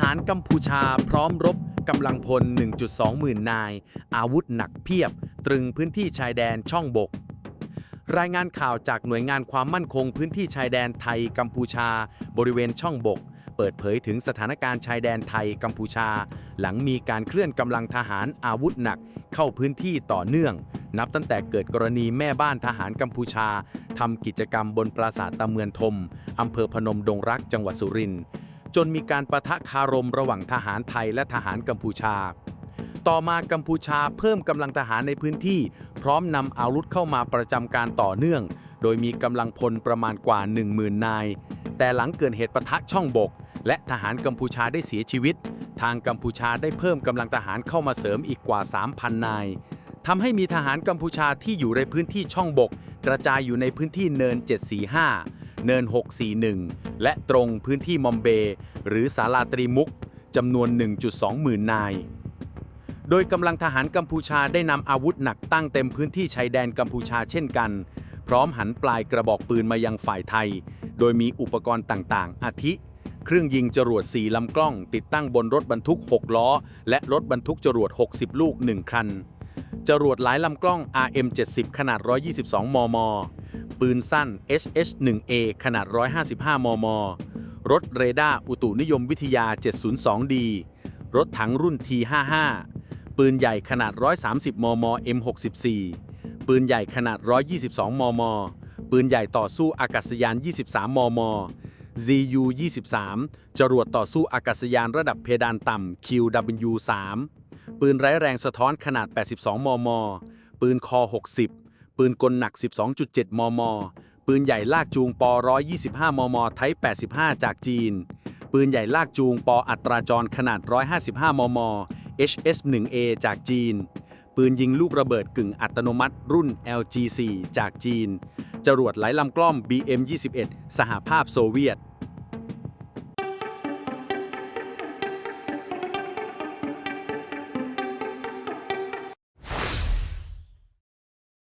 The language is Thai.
หารกัมพูชาพร้อมรบกำลังพล 1.2 หมื่นนาย อาวุธหนักเพียบ ตรึงพื้นที่ชายแดนช่องบก รายงานข่าวจากหน่วยงานความมั่นคงพื้นที่ชายแดนไทยกัมพูชา บริเวณช่องบก เปิดเผยถึงสถานการณ์ชายแดนไทยกัมพูชา หลังมีการเคลื่อนกำลังทหารอาวุธหนัก เข้าพื้นที่ต่อเนื่อง นับตั้งแต่เกิดกรณีแม่บ้านทหารกัมพูชาทำกิจกรรมบนปราสาทตะเมือนทมอำเภอพนมดงรักจังหวัดสุรินทร์ จนมีการประทะคารมระหว่างทหารไทยและทหารกัมพูชา ต่อมากัมพูชาเพิ่มกำลังทหารในพื้นที่ พร้อมนำอาวุธเข้ามาประจำการต่อเนื่อง โดยมีกำลังพลประมาณกว่า 10,000 นาย แต่หลังเกิดเหตุประทะช่องบก และทหารกัมพูชาได้เสียชีวิต ทางกัมพูชาได้เพิ่มกำลังทหารเข้ามาเสริมอีกกว่า 3,000 นายทำให้มีทหารกัมพูชาที่อยู่ในพื้นที่ช่องบก กระจายอยู่ในพื้นที่เนิน 745 เนิน 641 และตรงพื้นที่มอมเบหรือสาราตรีมุกจำนวน 1.2 หมื่นนาย โดยกำลังทหารกัมพูชาได้นำอาวุธหนักตั้งเต็มพื้นที่ชายแดนกัมพูชาเช่นกัน พร้อมหันปลายกระบอกปืนมายังฝ่ายไทย โดยมีอุปกรณ์ต่างๆ อาทิ เครื่องยิงจรวด 4 ลำกล้อง ติดตั้งบนรถบรรทุก 6 ล้อ และรถบรรทุกจรวด 60 ลูก 1 คัน จรวดหลายลำกล้อง RM70 ขนาด 122 มม ปืนสั้น HH1A ขนาด 155 มม รถเรดาร์อุตุนิยมวิทยา 702D รถถังรุ่น T55 ปืนใหญ่ขนาด 130 มม M64 ปืนใหญ่ขนาด 122 มม ปืนใหญ่ต่อสู้อากาศยาน 23 มม ZU 23จรวดต่อสู้อากาศยานระดับเพดานต่ำ QW 3ปืนไร้แรงสะท้อนขนาด 82 มม ปืนคอ 60 ปืนกลหนัก 12.7 มม ปืนใหญ่ลากจูงป 125 มม ไทป์85 จากจีน ปืนใหญ่ลากจูงปอัตราจรขนาด 155 มม HS1A จากจีน ปืนยิงลูกระเบิดกึ่งอัตโนมัติรุ่น LG4 จากจีน จรวดไหลลำกล้อง BM21 สหภาพโซเวียต